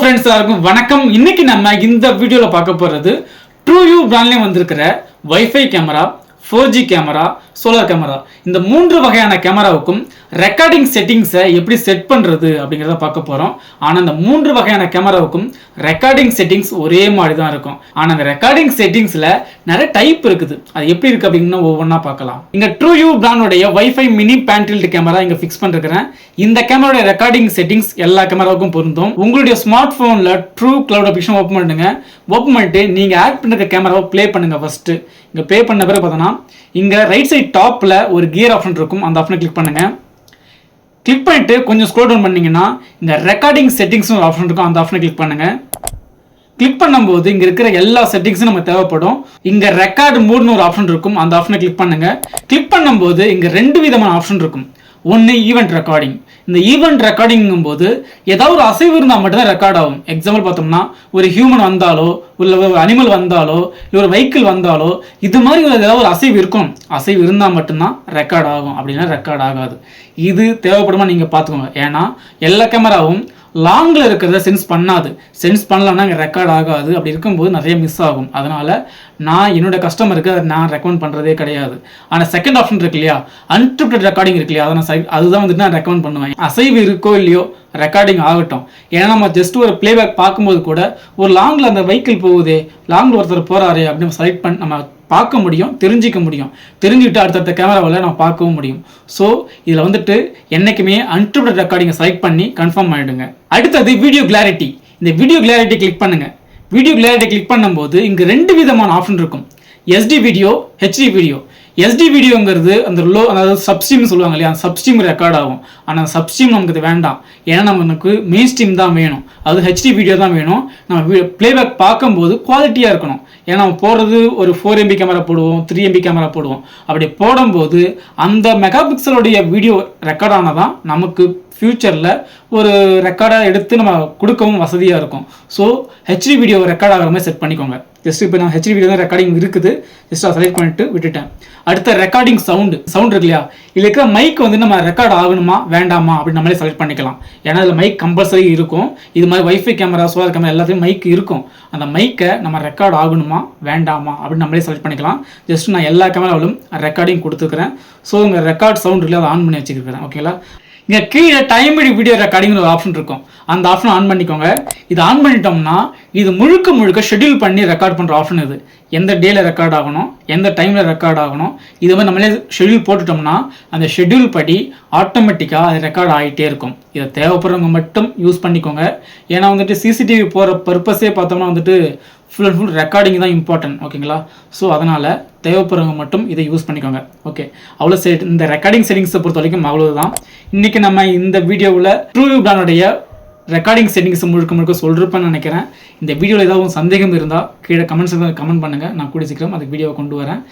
Friends எல்லாருக்கும் வணக்கம். இன்னைக்கு நம்ம இந்த வீடியோவில் பார்க்க போறது ட்ரூ யூ பிராண்ட்லேயும் வந்திருக்கிற wifi camera four G camera solar camera. இந்த மூன்று வகையான கேமராவுக்கும் ரெக்கார்டிங் செட்டிங்ஸை எப்படி செட் பண்ணுறது அப்படிங்கிறத பார்க்க போகிறோம் ஆனால் இந்த மூன்று வகையான கேமராவுக்கும் ரெக்கார்டிங் செட்டிங்ஸ் ஒரே மாதிரி தான் இருக்கும். ஆனால் அந்த ரெக்கார்டிங் செட்டிங்ஸில் நிறைய டைப் இருக்குது. அது எப்படி இருக்குது அப்படின்னு ஒவ்வொன்றா பார்க்கலாம். இங்கே ட்ரூ யூ பிராண்டோடைய வைஃபை மினி பேண்டில்ட் கேமரா இங்கே ஃபிக்ஸ் பண்ணிருக்கிறேன். இந்த கேமராவோட ரெக்கார்டிங் செட்டிங்ஸ் எல்லா கேமராவுக்கும் பொருந்தும். உங்களுடைய ஸ்மார்ட் ஃபோனில் ட்ரூ கிளவுட் அப்ளிகேஷன் ஓப்பன் பண்ணுங்க ஓப்பன் பண்ணிட்டு நீங்கள் ஆட் பண்ணிருக்க கேமராவை ப்ளே பண்ணுங்கள் ஃபஸ்ட்டு இங்கே ப்ளே பண்ண பிறகு பார்த்தோன்னா இங்கே ரைட் சைட் டாப்பில் ஒரு கியர் ஆப்ஷன் இருக்கும். அந்த ஆப்ஷனை கிளிக் பண்ணுங்க. கிளிக் பண்ணிட்டு கொஞ்சம் ஸ்க்ரோல் டவுன் பண்ணீங்கன்னா இந்த ரெக்கார்டிங் செட்டிங்ஸ்னு ஒரு ஆப்ஷன் இருக்கும். அந்த ஆப்ஷனை கிளிக் பண்ணுங்க. கிளிக் பண்ணும்போது இங்கே இருக்கிற எல்லா செட்டிங்ஸும் நம்ம தேவைப்படும். இங்கே ரெக்கார்டு மூட்னு ஒரு ஆப்ஷன் இருக்கும். அந்த ஆப்ஷனை கிளிக் பண்ணுங்க. கிளிக் பண்ணும்போது இங்கே ரெண்டு விதமான ஆப்ஷன் இருக்கும். ஒன்று ஈவெண்ட் ரெக்கார்டிங் இந்த ஈவெண்ட் ரெக்கார்டிங்கும் போது ஏதாவது ஒரு அசைவு இருந்தால் மட்டும்தான் ரெக்கார்ட் ஆகும். எக்ஸாம்பிள் பார்த்தோம்னா ஒரு ஹியூமன் வந்தாலோ இல்லை ஒரு அனிமல் வந்தாலோ இல்லை ஒரு வெஹிக்கிள் வந்தாலோ இது மாதிரி ஒரு ஏதாவது ஒரு அசைவு இருக்கும். அசைவு இருந்தால் மட்டும்தான் ரெக்கார்ட் ஆகும். அப்படின்னா ரெக்கார்ட் ஆகாது. இது தேவைப்படுமா நீங்கள் பார்த்துக்கோங்க. ஏன்னா எல்லா கேமராவும் லாங்கில் இருக்கிறத சென்ஸ் பண்ணாது. சென்ஸ் பண்ணலன்னா அங்கே ரெக்கார்ட் ஆகாது. அப்படி இருக்கும்போது நிறைய மிஸ் ஆகும். அதனால் நான் என்னோட கஸ்டமருக்கு அதை நான் ரெக்கமெண்ட் பண்ணுறதே கிடையாது. ஆனால் செகண்ட் ஆப்ஷன் இருக்கு இல்லையா? அன்ட்ரிப்டட் ரெக்கார்டிங் இருக்கு இல்லையா? அதை நான் அதுதான் வந்துட்டு நான் ரெக்கமெண்ட் பண்ணுவேன். அசைவு இருக்கோ இல்லையோ ரெக்கார்டிங் ஆகட்டும். ஏன்னா நம்ம ஜஸ்ட் ஒரு ப்ளேபேக் பார்க்கும்போது கூட ஒரு லாங்கில் அந்த வெஹிக்கிள் போகுதே லாங்கில் ஒருத்தர் போகிறாரே அப்படின்னு செலக்ட் பண்ணி நம்ம பார்க்க முடியும் தெரிஞ்சிக்க முடியும். தெரிஞ்சுக்கிட்டு அடுத்தடுத்த கேமராவில் நம்ம பார்க்கவும் முடியும். ஸோ இதில் வந்துட்டு என்றைக்குமே அன்ட்ரிபிள் ரெக்கார்டிங்கை செலக்ட் பண்ணி கன்ஃபார்ம் பண்ணிடுங்க. அடுத்தது வீடியோ கிளாரிட்டி இந்த வீடியோ கிளாரிட்டி கிளிக் பண்ணுங்கள் வீடியோ கிளாரிட்டி கிளிக் பண்ணும்போது இங்கே ரெண்டு விதமான ஆப்ஷன் இருக்கும். SD video HD video SD வீடியோங்கிறது அந்த லோ அதாவது சப்ஸ்ட்ரீம் சொல்லுவாங்க இல்லையா? அந்த சப்ஸ்ட்ரீம் ரெக்கார்ட் ஆகும். ஆனால் சப்ஸ்ட்ரீம் நமக்கு இது வேண்டாம். ஏன்னா நமக்கு மெயின் ஸ்ட்ரீம் தான் வேணும். அது ஹெச்டி வீடியோ தான் வேணும். நம்ம ப்ளேபேக் பார்க்கும்போது குவாலிட்டியாக இருக்கணும். ஏன்னா நம்ம போடுறது ஒரு ஃபோர் எம்பி கேமரா போடுவோம் த்ரீ எம்பி கேமரா போடுவோம். அப்படி போடும்போது அந்த மெகா பிக்சலுடைய வீடியோ ரெக்கார்ட் ஆனால் தான் நமக்கு ஃப்யூச்சரில் ஒரு ரெக்கார்டாக எடுத்து நம்ம கொடுக்கவும் வசதியாக இருக்கும். ஸோ ஹெச்டி வீடியோ ரெக்கார்ட் ஆகிற மாதிரி செட் பண்ணிக்கோங்க. ஜஸ்ட் இப்போ நான் ஹெச்டி வீடியோ தான் ரெக்கார்டிங் இருக்குது. ஜஸ்ட் அதை செலக்ட் பண்ணிட்டு விட்டுட்டேன். அடுத்த ரெக்கார்டிங் சவுண்டு சவுண்ட் இருக்கு இல்லையா? இதில் இருக்கிற மைக் வந்து நம்ம ரெக்கார்ட் ஆகணுமா வேண்டாமா அப்படின்னு நம்மளே செலக்ட் பண்ணிக்கலாம். ஏன்னா அதில் மைக் கம்பல்சரி இருக்கும். இது மாதிரி வைஃபை கேமரா சோலார் கேமரா எல்லாத்தையும் மைக் இருக்கும். அந்த மைக்கை நம்ம ரெக்கார்ட் ஆகணுமா வேண்டாமா அப்படின்னு நம்மளே செலக்ட் பண்ணிக்கலாம். ஜஸ்ட் நான் எல்லா கேமராவிலும் ரெக்கார்டிங் கொடுத்துருக்குறேன். ஸோ உங்கள் ரெக்கார்ட் சவுண்ட் இல்லை அதை ஆன் பண்ணி வச்சுருக்கிறேன் ஓகேங்களா இங்கே கீழே டைம்டு வீடியோ ரெக்கார்டிங்னு ஒரு ஆப்ஷன் இருக்கும். அந்த ஆப்ஷன் ஆன் பண்ணிக்கோங்க. இது ஆன் பண்ணிட்டோம்னா இது முழுக்க முழுக்க ஷெட்யூல் பண்ணி ரெக்கார்ட் பண்ணுற ஆப்ஷன் இது. எந்த டேல ரெக்கார்ட் ஆகணும் எந்த டைமில் ரெக்கார்ட் ஆகணும் இது மாதிரி நம்மளே ஷெட்யூல் போட்டுட்டோம்னா அந்த ஷெட்யூல் படி ஆட்டோமேட்டிக்காக அது ரெக்கார்ட் ஆகிட்டே இருக்கும். இதை தேவைப்படுறவங்க மட்டும் யூஸ் பண்ணிக்கோங்க. ஏன்னா வந்துட்டு சிசிடிவி போகிற பர்பஸே பார்த்தோம்னா வந்துட்டு ஃபுல் அண்ட் ஃபுல் ரெக்கார்டிங் தான் இம்பார்ட்டன்ட் ஓகேங்களா ஸோ அதனால் தேவைப்படுறவங்க மட்டும் இதை யூஸ் பண்ணிக்கோங்க ஓகே அவ்வளோ செட் இந்த ரெக்கார்டிங் செட்டிங்ஸை பொறுத்த வரைக்கும் அவ்வளவுதான். இன்றைக்கி நம்ம இந்த வீடியோவில் ட்ரூவியூ பிளானுடைய ரெக்கார்டிங் செட்டிங்ஸ் முழுக்க முழுக்க சொல்லிருப்பேன்னு நினைக்கிறேன். இந்த வீடியோவில் ஏதாவது சந்தேகம் இருந்தால் கீழே கமெண்ட்ஸ் கமெண்ட் பண்ணுங்கள் நான் கூடிய சீக்கிரம் அதுக்கு வீடியோவை கொண்டு வரேன்.